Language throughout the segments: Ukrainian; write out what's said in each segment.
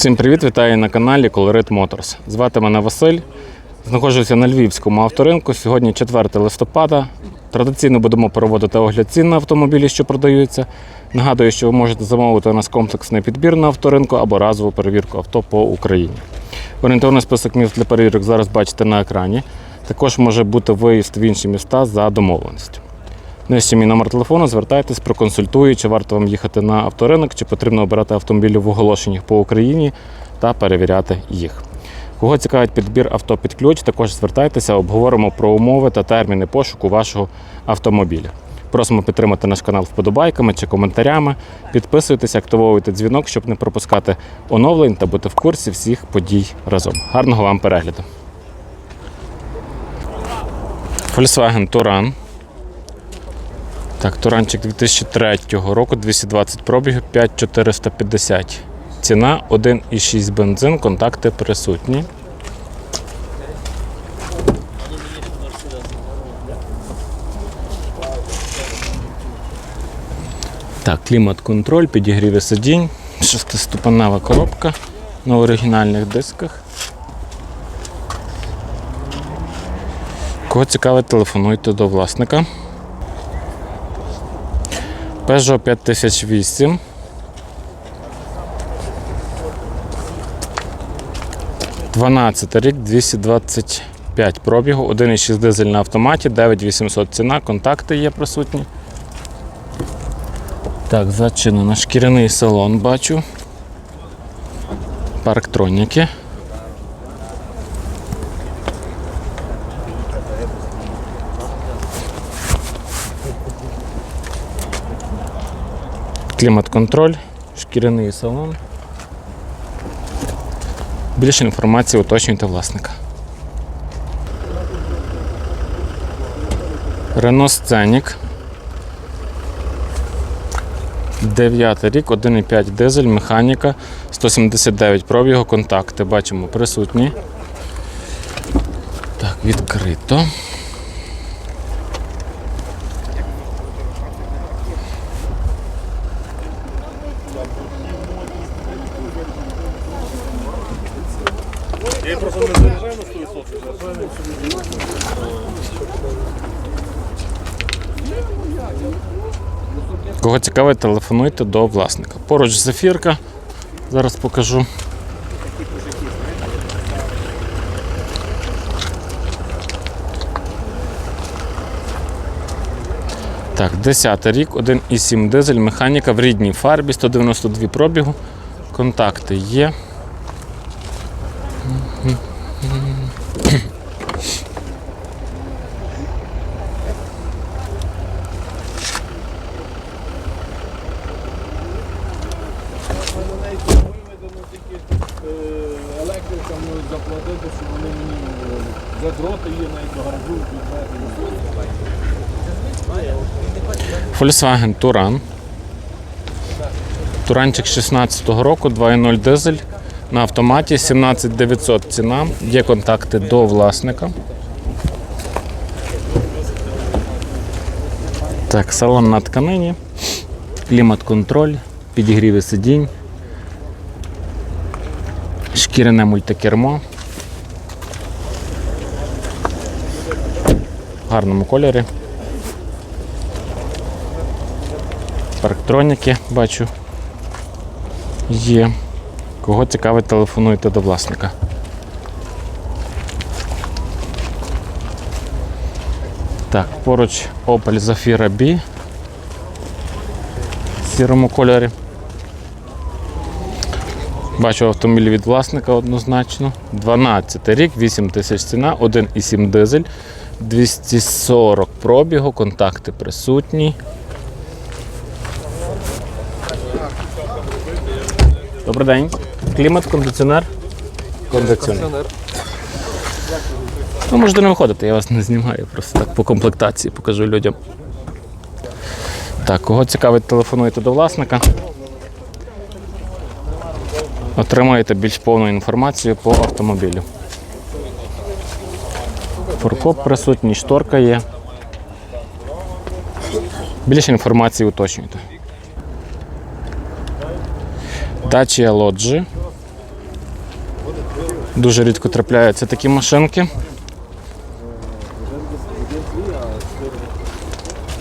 Всім привіт, вітаю на каналі Colorit Motors. Звати мене Василь. Знаходжуся на Львівському авторинку. Сьогодні 4 листопада. Традиційно будемо проводити огляд цін на автомобілі, що продаються. Нагадую, що ви можете замовити у нас комплексний підбір на авторинку або разову перевірку авто по Україні. Орієнтовний список міст для перевірок зараз бачите на екрані. Також може бути виїзд в інші міста за домовленістю. Нижче мій номер телефону, звертайтесь, проконсультую, чи варто вам їхати на авторинок, чи потрібно обирати автомобілі в оголошеннях по Україні та перевіряти їх. Кого цікавить підбір авто під ключ, також звертайтеся, обговоримо про умови та терміни пошуку вашого автомобіля. Просимо підтримати наш канал вподобайками чи коментарями. Підписуйтесь, активовуйте дзвінок, щоб не пропускати оновлень та бути в курсі всіх подій разом. Гарного вам перегляду. Volkswagen Touran так, Туранчик 2003 року, 220 пробігів, 5450. Ціна 1,6 бензин, контакти присутні. Так, клімат-контроль, підігріви сидінь, шестиступенева коробка на оригінальних дисках. Кого цікавить, телефонуйте до власника. Peugeot 5008. Дванадцятий рік, 225 пробігу, 1,6 дизель на автоматі, 9800 ціна, контакти є присутні. Так, зачинено шкіряний салон бачу. Парктроніки. Клімат-контроль, шкіряний салон. Більше інформації уточнюйте власника. Renault Scenic. 9 рік, 1,5 дизель, механіка, 179 пробігу, контакти. Бачимо присутні. Так, відкрито. Кого цікавить, телефонуйте до власника. Поруч зефірка. Зараз покажу. Так, 10 рік, 1,7 дизель, механіка в рідній фарбі, 192 пробігу. Контакти є. Volkswagen Touran. Туранчик 16-го року, 2.0 дизель на автоматі, 17900 ціна. Є контакти до власника. Так, салон на тканині, клімат-контроль, підігріви сидінь, шкіряне мультикермо. В гарному кольорі. Парктроніки бачу. Є. Кого цікавить, телефонуйте до власника. Так, поруч Opel Zafira B в сірому кольорі. Бачу автомобіль від власника однозначно. 12 рік, 8 тисяч ціна, 1,7 дизель, 240 пробігу, контакти присутні. Добрий день. Клімат, кондиціонер. Кондиціонер. Ну, можете не виходити, я вас не знімаю, просто так по комплектації покажу людям. Так, кого цікавить, телефонуйте до власника. Отримаєте більш повну інформацію по автомобілю. Форкоп присутній, шторка є. Більше інформації уточнюйте. Dacia Lodge Дуже рідко трапляються такі машинки.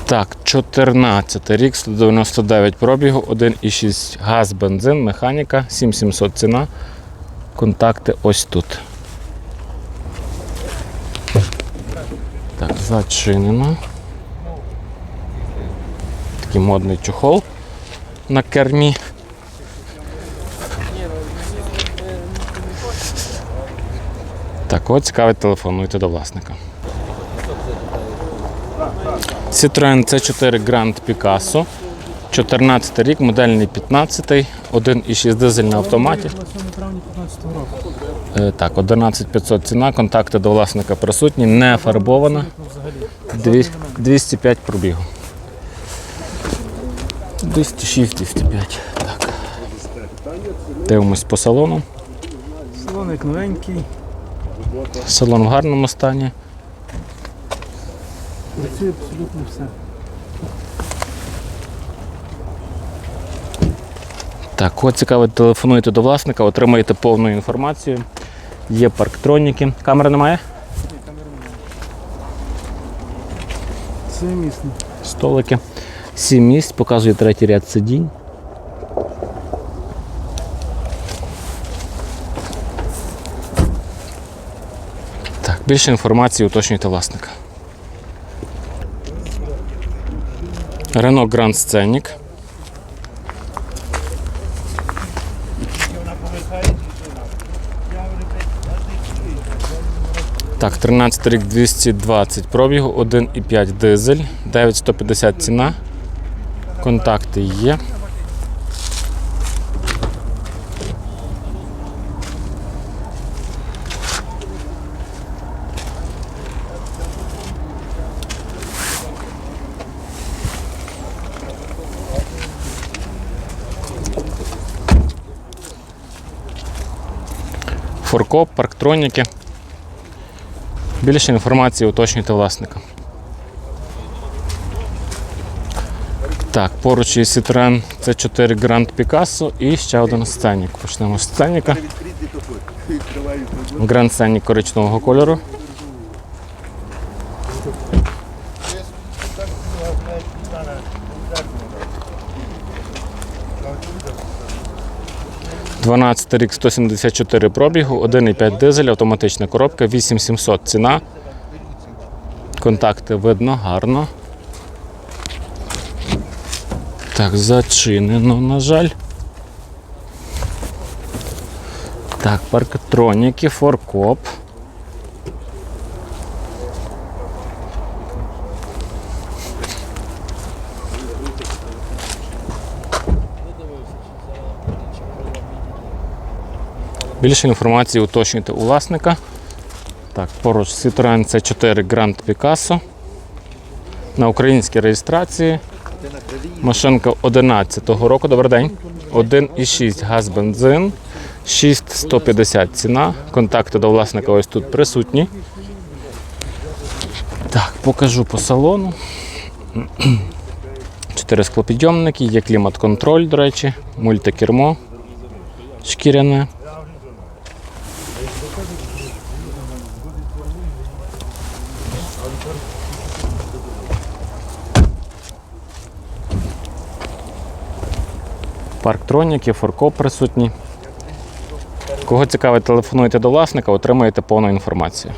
Так, 14 рік, 199 пробігу, 1,6 газ, бензин, механіка, 7700 ціна. Контакти ось тут. Так, зачинено. Такий модний чохол на кермі. Так, от цікавий телефонуйте до власника. Citroen C4 Grand Picasso. 14 рік, модельний 15, 1,6 дизель на автоматі. 8 травня 15 року. Е, Так, 11500 ціна, контакти до власника присутні, не фарбована, Ну, взагалі. Дві- 205 пробігу. 206-205. Дивимось по салону. Салон як новенький. Салон в гарному стані. Працює абсолютно все. Так, от цікаво, телефонуєте до власника, отримаєте повну інформацію. Є парктроніки. Камери немає? Ні, Все міцно. Столики. Сім місць, показує третій ряд сидінь. Більше інформації уточнюйте власника. Renault Grand Scenic. Так, 13 рік 220 пробігу, 1,5 дизель, 9150 ціна. Контакти є. Форкоп, парктроніки. Більше інформації уточнюйте власника. Так, поруч є Citroen C4 Grand Picasso і ще один сценік. Почнемо з сценіка. Grand сценік коричневого кольору. Дванадцятий рік 174 пробігу, 1,5 дизель, автоматична коробка, 8700 ціна. Контакти видно гарно. Так, зачинено, на жаль. Так, парктроніки, форкоп. Більше інформації уточнюйте у власника. Так, поруч Citroen C4 Grand Picasso. На українській реєстрації. Машинка 11-го року. Добрий день. 1,6 газ бензин. 6150 ціна. Контакти до власника ось тут присутні. Так, покажу по салону. Чотири склопідйомники, є клімат-контроль, до речі, мультикермо шкіряне. Парктроніки, форкоп присутні. Кого цікавить, телефонуйте до власника, отримаєте повну інформацію.